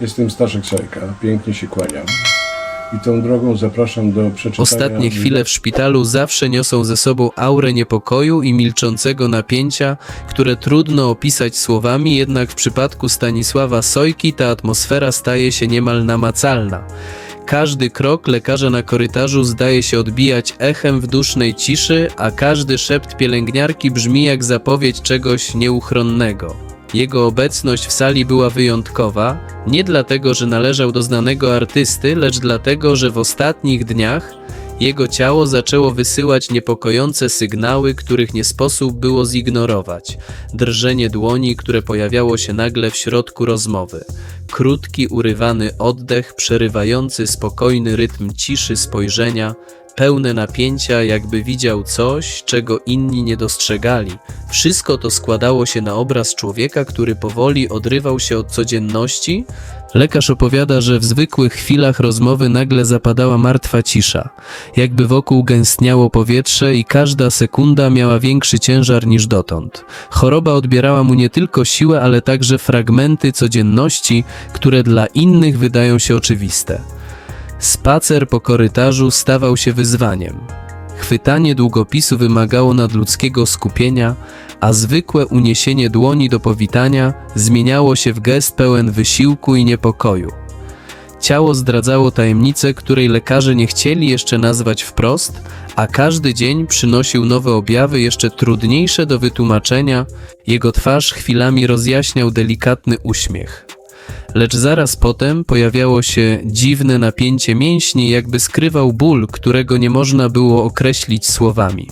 Jestem Staszek Sajka, pięknie się kłaniam. I tą drogą zapraszam do przeczytania... Ostatnie chwile w szpitalu zawsze niosą ze sobą aurę niepokoju i milczącego napięcia, które trudno opisać słowami, jednak w przypadku Stanisława Sojki ta atmosfera staje się niemal namacalna. Każdy krok lekarza na korytarzu zdaje się odbijać echem w dusznej ciszy, a każdy szept pielęgniarki brzmi jak zapowiedź czegoś nieuchronnego. Jego obecność w sali była wyjątkowa, nie dlatego, że należał do znanego artysty, lecz dlatego, że w ostatnich dniach jego ciało zaczęło wysyłać niepokojące sygnały, których nie sposób było zignorować. Drżenie dłoni, które pojawiało się nagle w środku rozmowy. Krótki, urywany oddech, przerywający spokojny rytm ciszy spojrzenia, pełne napięcia, jakby widział coś, czego inni nie dostrzegali. Wszystko to składało się na obraz człowieka, który powoli odrywał się od codzienności. Lekarz opowiada, że w zwykłych chwilach rozmowy nagle zapadała martwa cisza, jakby wokół gęstniało powietrze i każda sekunda miała większy ciężar niż dotąd. Choroba odbierała mu nie tylko siłę, ale także fragmenty codzienności, które dla innych wydają się oczywiste. Spacer po korytarzu stawał się wyzwaniem. Chwytanie długopisu wymagało nadludzkiego skupienia, a zwykłe uniesienie dłoni do powitania zmieniało się w gest pełen wysiłku i niepokoju. Ciało zdradzało tajemnicę, której lekarze nie chcieli jeszcze nazwać wprost, a każdy dzień przynosił nowe objawy jeszcze trudniejsze do wytłumaczenia. Jego twarz chwilami rozjaśniał delikatny uśmiech. Lecz zaraz potem pojawiało się dziwne napięcie mięśni, jakby skrywał ból, którego nie można było określić słowami.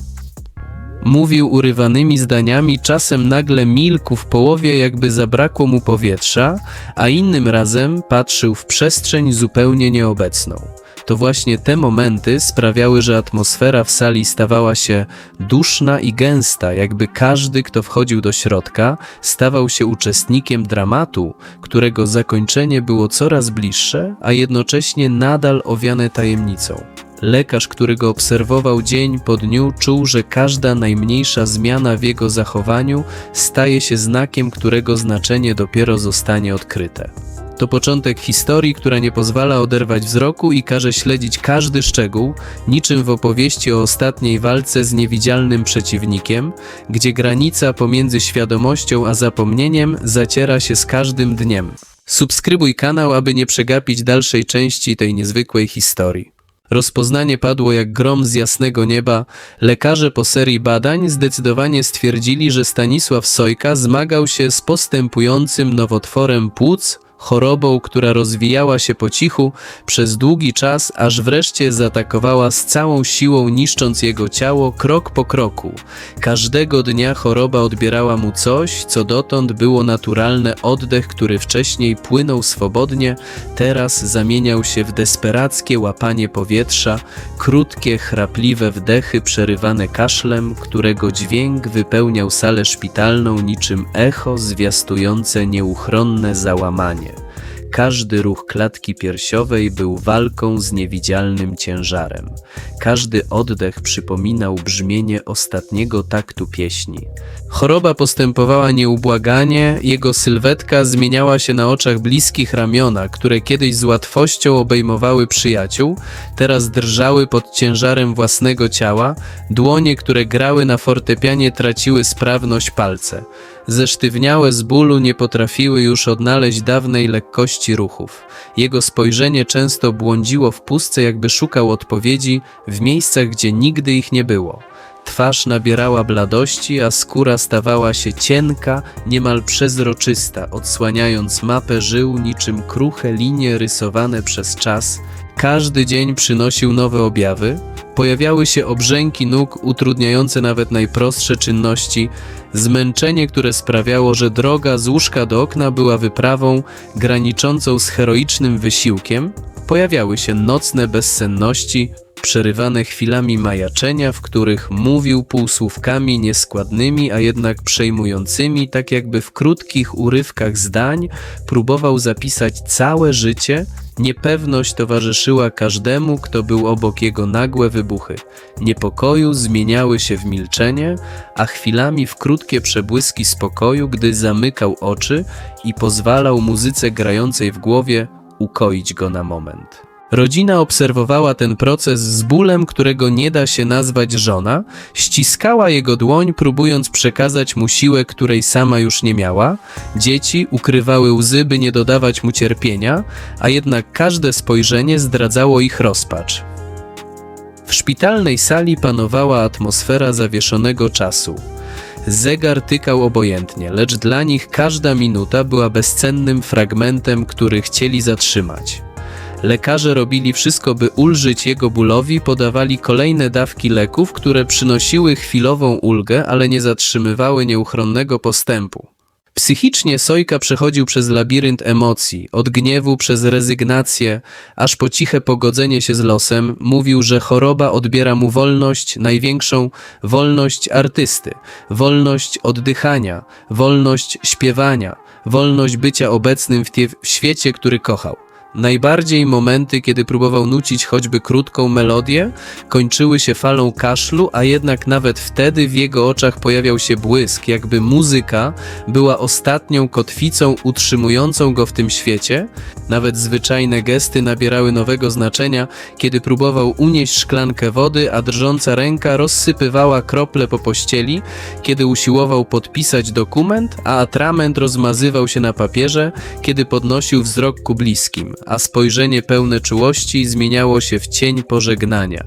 Mówił urywanymi zdaniami, czasem nagle milkł w połowie, jakby zabrakło mu powietrza, a innym razem patrzył w przestrzeń zupełnie nieobecną. To właśnie te momenty sprawiały, że atmosfera w sali stawała się duszna i gęsta, jakby każdy, kto wchodził do środka, stawał się uczestnikiem dramatu, którego zakończenie było coraz bliższe, a jednocześnie nadal owiane tajemnicą. Lekarz, który go obserwował dzień po dniu, czuł, że każda najmniejsza zmiana w jego zachowaniu staje się znakiem, którego znaczenie dopiero zostanie odkryte. To początek historii, która nie pozwala oderwać wzroku i każe śledzić każdy szczegół, niczym w opowieści o ostatniej walce z niewidzialnym przeciwnikiem, gdzie granica pomiędzy świadomością a zapomnieniem zaciera się z każdym dniem. Subskrybuj kanał, aby nie przegapić dalszej części tej niezwykłej historii. Rozpoznanie padło jak grom z jasnego nieba. Lekarze po serii badań zdecydowanie stwierdzili, że Stanisław Sojka zmagał się z postępującym nowotworem płuc, chorobą, która rozwijała się po cichu przez długi czas, aż wreszcie zaatakowała z całą siłą, niszcząc jego ciało krok po kroku. Każdego dnia choroba odbierała mu coś, co dotąd było naturalne oddech, który wcześniej płynął swobodnie, teraz zamieniał się w desperackie łapanie powietrza, krótkie, chrapliwe wdechy przerywane kaszlem, którego dźwięk wypełniał salę szpitalną niczym echo zwiastujące nieuchronne załamanie. Każdy ruch klatki piersiowej był walką z niewidzialnym ciężarem. Każdy oddech przypominał brzmienie ostatniego taktu pieśni. Choroba postępowała nieubłaganie, jego sylwetka zmieniała się na oczach bliskich ramiona, które kiedyś z łatwością obejmowały przyjaciół, teraz drżały pod ciężarem własnego ciała, dłonie, które grały na fortepianie traciły sprawność palce. Zesztywniałe z bólu nie potrafiły już odnaleźć dawnej lekkości ruchów. Jego spojrzenie często błądziło w pustce, jakby szukał odpowiedzi w miejscach, gdzie nigdy ich nie było. Twarz nabierała bladości, a skóra stawała się cienka, niemal przezroczysta, odsłaniając mapę żył niczym kruche linie rysowane przez czas. Każdy dzień przynosił nowe objawy. Pojawiały się obrzęki nóg utrudniające nawet najprostsze czynności, zmęczenie, które sprawiało, że droga z łóżka do okna była wyprawą graniczącą z heroicznym wysiłkiem. Pojawiały się nocne bezsenności, przerywane chwilami majaczenia, w których mówił półsłówkami nieskładnymi, a jednak przejmującymi, tak jakby w krótkich urywkach zdań próbował zapisać całe życie. Niepewność towarzyszyła każdemu, kto był obok jego nagłe wybuchy. Niepokoju zmieniały się w milczenie, a chwilami w krótkie przebłyski spokoju, gdy zamykał oczy i pozwalał muzyce grającej w głowie ukoić go na moment. Rodzina obserwowała ten proces z bólem, którego nie da się nazwać żona, ściskała jego dłoń, próbując przekazać mu siłę, której sama już nie miała. Dzieci ukrywały łzy, by nie dodawać mu cierpienia, a jednak każde spojrzenie zdradzało ich rozpacz. W szpitalnej sali panowała atmosfera zawieszonego czasu. Zegar tykał obojętnie, lecz dla nich każda minuta była bezcennym fragmentem, który chcieli zatrzymać. Lekarze robili wszystko, by ulżyć jego bólowi, podawali kolejne dawki leków, które przynosiły chwilową ulgę, ale nie zatrzymywały nieuchronnego postępu. Psychicznie Sojka przechodził przez labirynt emocji, od gniewu przez rezygnację, aż po ciche pogodzenie się z losem, mówił, że choroba odbiera mu wolność, największą wolność artysty, wolność oddychania, wolność śpiewania, wolność bycia obecnym w, w świecie, który kochał. Najbardziej momenty, kiedy próbował nucić choćby krótką melodię, kończyły się falą kaszlu, a jednak nawet wtedy w jego oczach pojawiał się błysk, jakby muzyka była ostatnią kotwicą utrzymującą go w tym świecie. Nawet zwyczajne gesty nabierały nowego znaczenia, kiedy próbował unieść szklankę wody, a drżąca ręka rozsypywała krople po pościeli, kiedy usiłował podpisać dokument, a atrament rozmazywał się na papierze, kiedy podnosił wzrok ku bliskim a spojrzenie pełne czułości zmieniało się w cień pożegnania.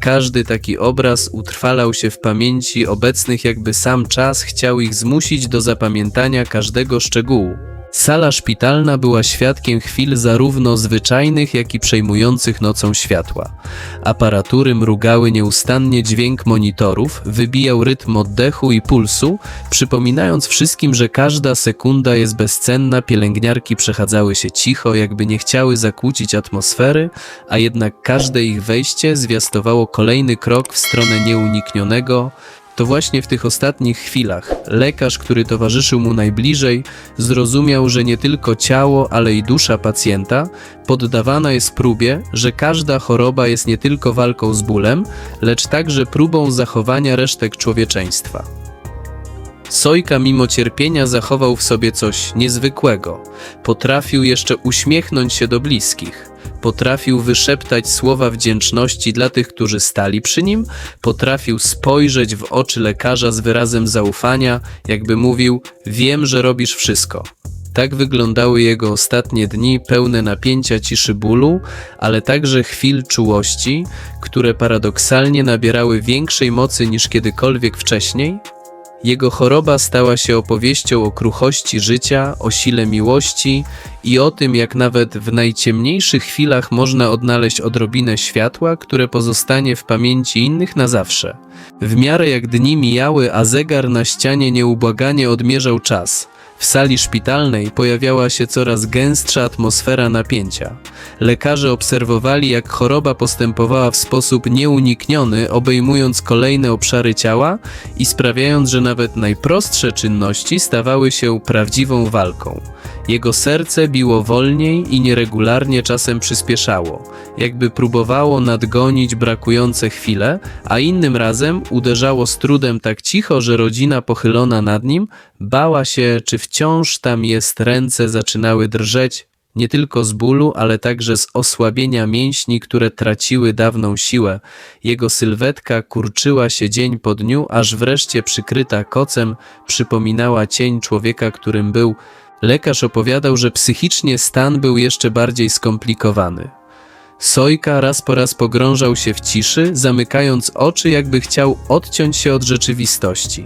Każdy taki obraz utrwalał się w pamięci obecnych, jakby sam czas chciał ich zmusić do zapamiętania każdego szczegółu. Sala szpitalna była świadkiem chwil zarówno zwyczajnych, jak i przejmujących nocą światła. Aparatury mrugały nieustannie dźwięk monitorów, wybijał rytm oddechu i pulsu, przypominając wszystkim, że każda sekunda jest bezcenna. Pielęgniarki przechadzały się cicho, jakby nie chciały zakłócić atmosfery, a jednak każde ich wejście zwiastowało kolejny krok w stronę nieuniknionego, to właśnie w tych ostatnich chwilach lekarz, który towarzyszył mu najbliżej, zrozumiał, że nie tylko ciało, ale i dusza pacjenta poddawana jest próbie, że każda choroba jest nie tylko walką z bólem, lecz także próbą zachowania resztek człowieczeństwa. Sojka mimo cierpienia zachował w sobie coś niezwykłego. Potrafił jeszcze uśmiechnąć się do bliskich. Potrafił wyszeptać słowa wdzięczności dla tych, którzy stali przy nim. Potrafił spojrzeć w oczy lekarza z wyrazem zaufania, jakby mówił: Wiem, że robisz wszystko. Tak wyglądały jego ostatnie dni, pełne napięcia ciszy bólu, ale także chwil czułości, które paradoksalnie nabierały większej mocy niż kiedykolwiek wcześniej, jego choroba stała się opowieścią o kruchości życia, o sile miłości i o tym, jak nawet w najciemniejszych chwilach można odnaleźć odrobinę światła, które pozostanie w pamięci innych na zawsze. W miarę jak dni mijały, a zegar na ścianie nieubłaganie odmierzał czas. W sali szpitalnej pojawiała się coraz gęstsza atmosfera napięcia. Lekarze obserwowali, jak choroba postępowała w sposób nieunikniony, obejmując kolejne obszary ciała i sprawiając, że nawet najprostsze czynności stawały się prawdziwą walką. Jego serce biło wolniej i nieregularnie czasem przyspieszało, jakby próbowało nadgonić brakujące chwile, a innym razem uderzało z trudem tak cicho, że rodzina pochylona nad nim bała się, czy wciąż tam jest, ręce zaczynały drżeć, nie tylko z bólu, ale także z osłabienia mięśni, które traciły dawną siłę. Jego sylwetka kurczyła się dzień po dniu, aż wreszcie przykryta kocem przypominała cień człowieka, którym był. Lekarz opowiadał, że psychicznie stan był jeszcze bardziej skomplikowany. Sojka raz po raz pogrążał się w ciszy, zamykając oczy, jakby chciał odciąć się od rzeczywistości.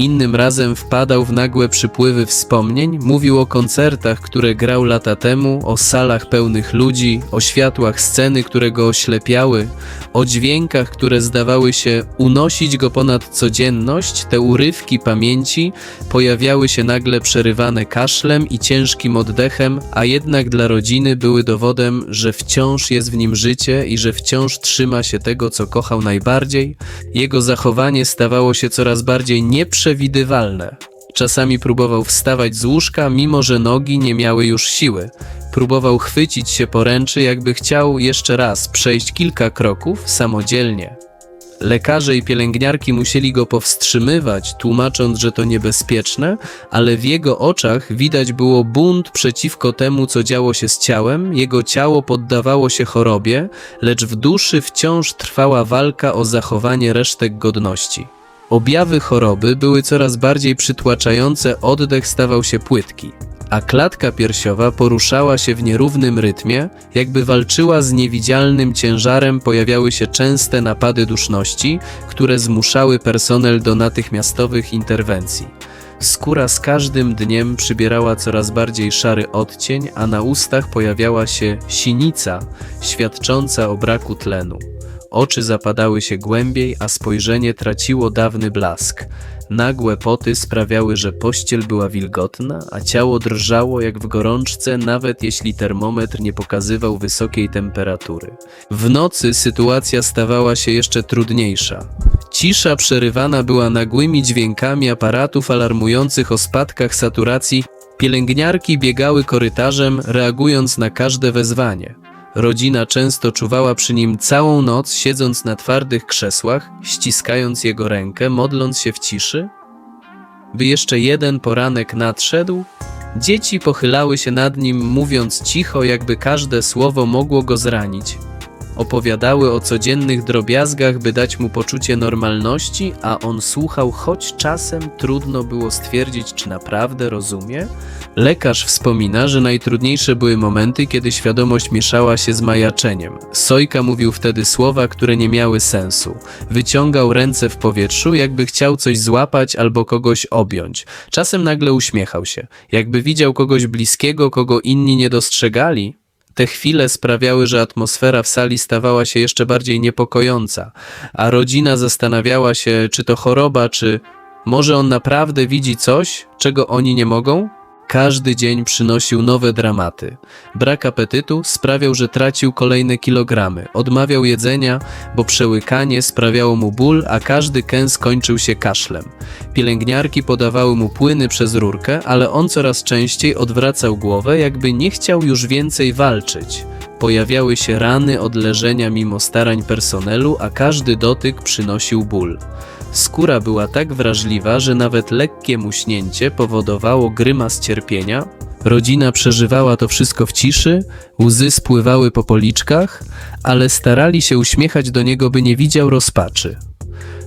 Innym razem wpadał w nagłe przypływy wspomnień, mówił o koncertach, które grał lata temu, o salach pełnych ludzi, o światłach sceny, które go oślepiały, o dźwiękach, które zdawały się unosić go ponad codzienność. Te urywki pamięci pojawiały się nagle przerywane kaszlem i ciężkim oddechem, a jednak dla rodziny były dowodem, że wciąż jest w nim życie i że wciąż trzyma się tego, co kochał najbardziej. Jego zachowanie stawało się coraz bardziej nieprzewidywalne. Czasami próbował wstawać z łóżka, mimo że nogi nie miały już siły. Próbował chwycić się poręczy, jakby chciał jeszcze raz przejść kilka kroków samodzielnie. Lekarze i pielęgniarki musieli go powstrzymywać, tłumacząc, że to niebezpieczne, ale w jego oczach widać było bunt przeciwko temu, co działo się z ciałem. Jego ciało poddawało się chorobie, lecz w duszy wciąż trwała walka o zachowanie resztek godności. Objawy choroby były coraz bardziej przytłaczające, oddech stawał się płytki, a klatka piersiowa poruszała się w nierównym rytmie, jakby walczyła z niewidzialnym ciężarem, pojawiały się częste napady duszności, które zmuszały personel do natychmiastowych interwencji. Skóra z każdym dniem przybierała coraz bardziej szary odcień, a na ustach pojawiała się sinica, świadcząca o braku tlenu. Oczy zapadały się głębiej, a spojrzenie traciło dawny blask. Nagłe poty sprawiały, że pościel była wilgotna, a ciało drżało jak w gorączce, nawet jeśli termometr nie pokazywał wysokiej temperatury. W nocy sytuacja stawała się jeszcze trudniejsza. Cisza przerywana była nagłymi dźwiękami aparatów alarmujących o spadkach saturacji. Pielęgniarki biegały korytarzem, reagując na każde wezwanie. Rodzina często czuwała przy nim całą noc, siedząc na twardych krzesłach, ściskając jego rękę, modląc się w ciszy. By jeszcze jeden poranek nadszedł, dzieci pochylały się nad nim, mówiąc cicho, jakby każde słowo mogło go zranić. Opowiadały o codziennych drobiazgach, by dać mu poczucie normalności, a on słuchał, choć czasem trudno było stwierdzić, czy naprawdę rozumie. Lekarz wspomina, że najtrudniejsze były momenty, kiedy świadomość mieszała się z majaczeniem. Sojka mówił wtedy słowa, które nie miały sensu. Wyciągał ręce w powietrzu, jakby chciał coś złapać albo kogoś objąć. Czasem nagle uśmiechał się, jakby widział kogoś bliskiego, kogo inni nie dostrzegali. Te chwile sprawiały, że atmosfera w sali stawała się jeszcze bardziej niepokojąca, a rodzina zastanawiała się, czy to choroba, czy może on naprawdę widzi coś, czego oni nie mogą? Każdy dzień przynosił nowe dramaty. Brak apetytu sprawiał, że tracił kolejne kilogramy. Odmawiał jedzenia, bo przełykanie sprawiało mu ból, a każdy kęs kończył się kaszlem. Pielęgniarki podawały mu płyny przez rurkę, ale on coraz częściej odwracał głowę, jakby nie chciał już więcej walczyć. Pojawiały się rany od leżenia mimo starań personelu, a każdy dotyk przynosił ból. Skóra była tak wrażliwa, że nawet lekkie muśnięcie powodowało grymas cierpienia. Rodzina przeżywała to wszystko w ciszy, łzy spływały po policzkach, ale starali się uśmiechać do niego, by nie widział rozpaczy.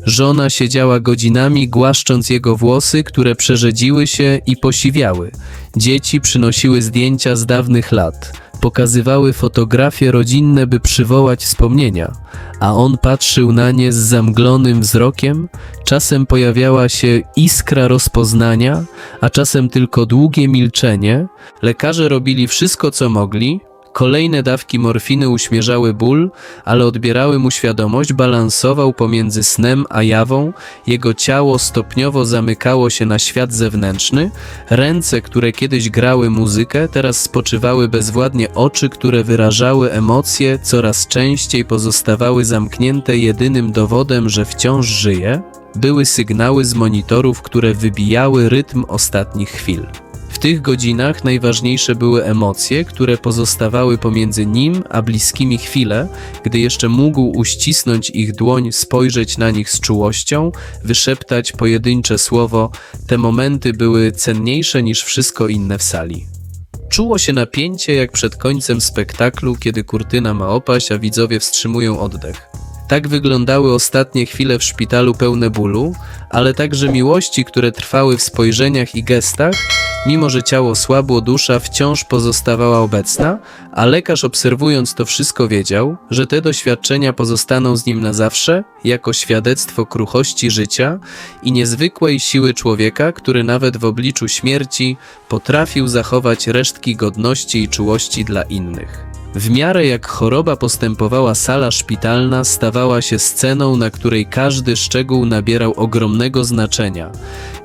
Żona siedziała godzinami, głaszcząc jego włosy, które przerzedziły się i posiwiały. Dzieci przynosiły zdjęcia z dawnych lat. Pokazywały fotografie rodzinne, by przywołać wspomnienia, a on patrzył na nie z zamglonym wzrokiem. Czasem pojawiała się iskra rozpoznania, a czasem tylko długie milczenie. Lekarze robili wszystko, co mogli, Kolejne dawki morfiny uśmierzały ból, ale odbierały mu świadomość, balansował pomiędzy snem a jawą, jego ciało stopniowo zamykało się na świat zewnętrzny, ręce, które kiedyś grały muzykę, teraz spoczywały bezwładnie oczy, które wyrażały emocje, coraz częściej pozostawały zamknięte jedynym dowodem, że wciąż żyje, były sygnały z monitorów, które wybijały rytm ostatnich chwil. Tych godzinach najważniejsze były emocje, które pozostawały pomiędzy nim a bliskimi chwile, gdy jeszcze mógł uścisnąć ich dłoń, spojrzeć na nich z czułością, wyszeptać pojedyncze słowo. Te momenty były cenniejsze niż wszystko inne w sali. Czuło się napięcie jak przed końcem spektaklu, kiedy kurtyna ma opaść, a widzowie wstrzymują oddech. Tak wyglądały ostatnie chwile w szpitalu pełne bólu, ale także miłości, które trwały w spojrzeniach i gestach, mimo że ciało słabło, dusza wciąż pozostawała obecna, a lekarz obserwując to wszystko wiedział, że te doświadczenia pozostaną z nim na zawsze, jako świadectwo kruchości życia i niezwykłej siły człowieka, który nawet w obliczu śmierci potrafił zachować resztki godności i czułości dla innych. W miarę jak choroba postępowała, sala szpitalna stawała się sceną, na której każdy szczegół nabierał ogromnego znaczenia.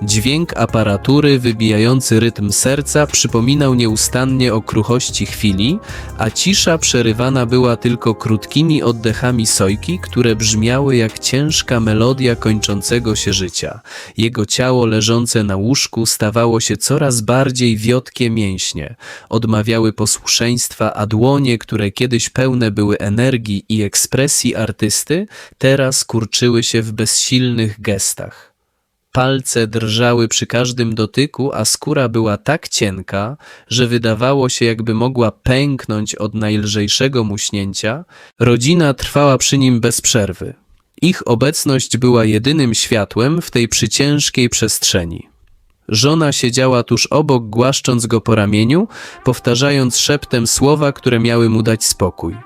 Dźwięk aparatury wybijający rytm serca przypominał nieustannie o kruchości chwili, a cisza przerywana była tylko krótkimi oddechami sojki, które brzmiały jak ciężka melodia kończącego się życia. Jego ciało leżące na łóżku stawało się coraz bardziej wiotkie mięśnie, odmawiały posłuszeństwa, a dłonie, które kiedyś pełne były energii i ekspresji artysty, teraz kurczyły się w bezsilnych gestach. Palce drżały przy każdym dotyku, a skóra była tak cienka, że wydawało się, jakby mogła pęknąć od najlżejszego muśnięcia. Rodzina trwała przy nim bez przerwy. Ich obecność była jedynym światłem w tej przyciężkiej przestrzeni. Żona siedziała tuż obok, głaszcząc go po ramieniu, powtarzając szeptem słowa, które miały mu dać spokój.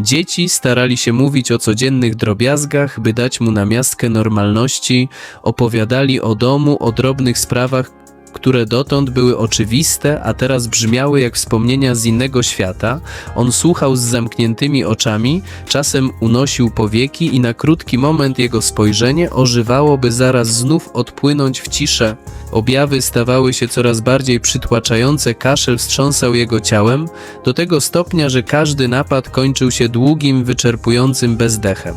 Dzieci starali się mówić o codziennych drobiazgach, by dać mu namiastkę normalności, opowiadali o domu, o drobnych sprawach, które dotąd były oczywiste, a teraz brzmiały jak wspomnienia z innego świata. On słuchał z zamkniętymi oczami, czasem unosił powieki i na krótki moment jego spojrzenie ożywało, by zaraz znów odpłynąć w ciszę. Objawy stawały się coraz bardziej przytłaczające, kaszel wstrząsał jego ciałem, do tego stopnia, że każdy napad kończył się długim, wyczerpującym bezdechem.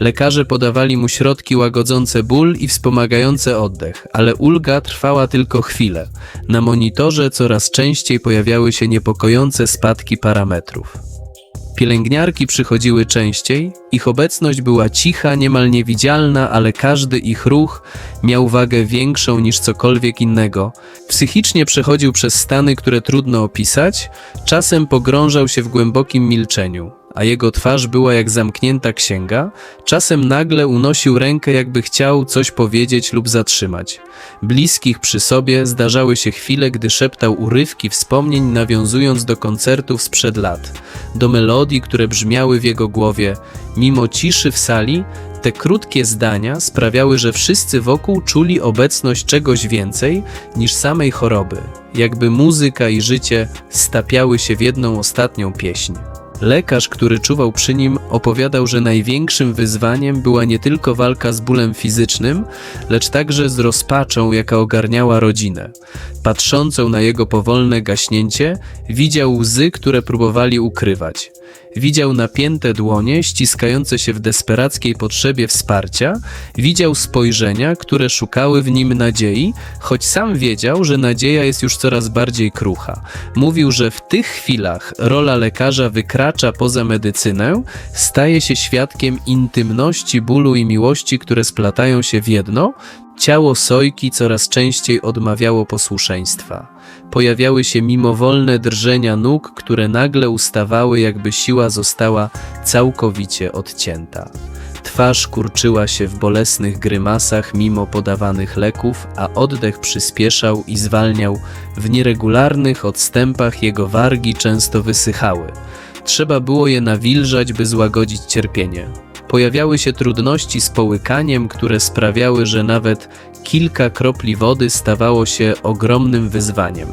Lekarze podawali mu środki łagodzące ból i wspomagające oddech, ale ulga trwała tylko chwilę. Na monitorze coraz częściej pojawiały się niepokojące spadki parametrów. Pielęgniarki przychodziły częściej, ich obecność była cicha, niemal niewidzialna, ale każdy ich ruch miał wagę większą niż cokolwiek innego. Psychicznie przechodził przez stany, które trudno opisać, czasem pogrążał się w głębokim milczeniu, a jego twarz była jak zamknięta księga, czasem nagle unosił rękę, jakby chciał coś powiedzieć lub zatrzymać. Bliskich przy sobie zdarzały się chwile, gdy szeptał urywki wspomnień, nawiązując do koncertów sprzed lat, do melodii, które brzmiały w jego głowie. Mimo ciszy w sali, te krótkie zdania sprawiały, że wszyscy wokół czuli obecność czegoś więcej niż samej choroby, jakby muzyka i życie stapiały się w jedną ostatnią pieśń. Lekarz, który czuwał przy nim, opowiadał, że największym wyzwaniem była nie tylko walka z bólem fizycznym, lecz także z rozpaczą, jaka ogarniała rodzinę. Patrzącą na jego powolne gaśnięcie, widział łzy, które próbowali ukrywać. Widział napięte dłonie ściskające się w desperackiej potrzebie wsparcia, widział spojrzenia, które szukały w nim nadziei, choć sam wiedział, że nadzieja jest już coraz bardziej krucha. Mówił, że w tych chwilach rola lekarza wykracza poza medycynę, staje się świadkiem intymności, bólu i miłości, które splatają się w jedno. Ciało Sojki coraz częściej odmawiało posłuszeństwa. Pojawiały się mimowolne drżenia nóg, które nagle ustawały, jakby siła została całkowicie odcięta. Twarz kurczyła się w bolesnych grymasach mimo podawanych leków, a oddech przyspieszał i zwalniał. W nieregularnych odstępach jego wargi często wysychały. Trzeba było je nawilżać, by złagodzić cierpienie. Pojawiały się trudności z połykaniem, które sprawiały, że nawet kilka kropli wody stawało się ogromnym wyzwaniem.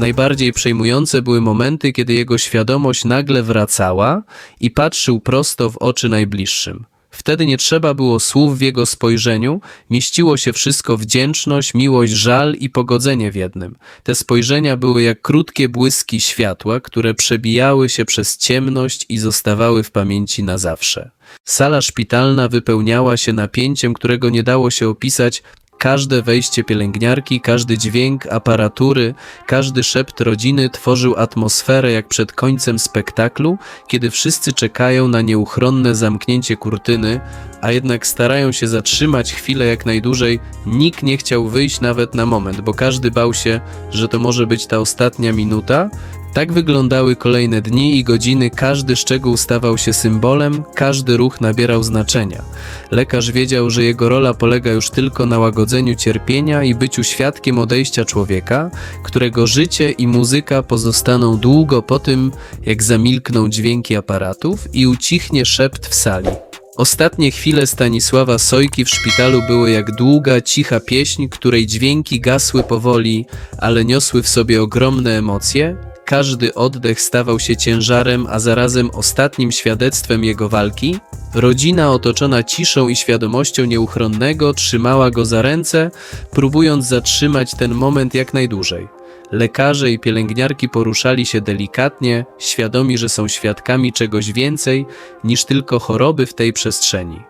Najbardziej przejmujące były momenty, kiedy jego świadomość nagle wracała i patrzył prosto w oczy najbliższym. Wtedy nie trzeba było słów w jego spojrzeniu, mieściło się wszystko wdzięczność, miłość, żal i pogodzenie w jednym. Te spojrzenia były jak krótkie błyski światła, które przebijały się przez ciemność i zostawały w pamięci na zawsze. Sala szpitalna wypełniała się napięciem, którego nie dało się opisać, Każde wejście pielęgniarki, każdy dźwięk aparatury, każdy szept rodziny tworzył atmosferę jak przed końcem spektaklu, kiedy wszyscy czekają na nieuchronne zamknięcie kurtyny, a jednak starają się zatrzymać chwilę jak najdłużej. Nikt nie chciał wyjść nawet na moment, bo każdy bał się, że to może być ta ostatnia minuta, Tak wyglądały kolejne dni i godziny, każdy szczegół stawał się symbolem, każdy ruch nabierał znaczenia. Lekarz wiedział, że jego rola polega już tylko na łagodzeniu cierpienia i byciu świadkiem odejścia człowieka, którego życie i muzyka pozostaną długo po tym, jak zamilkną dźwięki aparatów i ucichnie szept w sali. Ostatnie chwile Stanisława Sojki w szpitalu były jak długa, cicha pieśń, której dźwięki gasły powoli, ale niosły w sobie ogromne emocje. Każdy oddech stawał się ciężarem, a zarazem ostatnim świadectwem jego walki. Rodzina otoczona ciszą i świadomością nieuchronnego trzymała go za ręce, próbując zatrzymać ten moment jak najdłużej. Lekarze i pielęgniarki poruszali się delikatnie, świadomi, że są świadkami czegoś więcej niż tylko choroby w tej przestrzeni.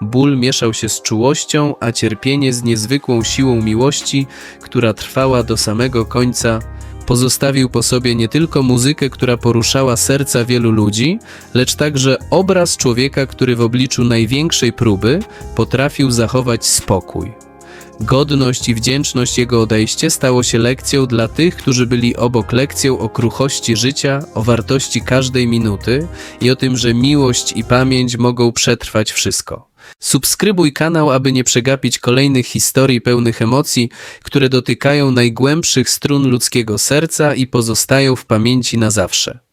Ból mieszał się z czułością, a cierpienie z niezwykłą siłą miłości, która trwała do samego końca. Pozostawił po sobie nie tylko muzykę, która poruszała serca wielu ludzi, lecz także obraz człowieka, który w obliczu największej próby potrafił zachować spokój. Godność i wdzięczność jego odejście stało się lekcją dla tych, którzy byli obok lekcją o kruchości życia, o wartości każdej minuty i o tym, że miłość i pamięć mogą przetrwać wszystko. Subskrybuj kanał, aby nie przegapić kolejnych historii pełnych emocji, które dotykają najgłębszych strun ludzkiego serca i pozostają w pamięci na zawsze.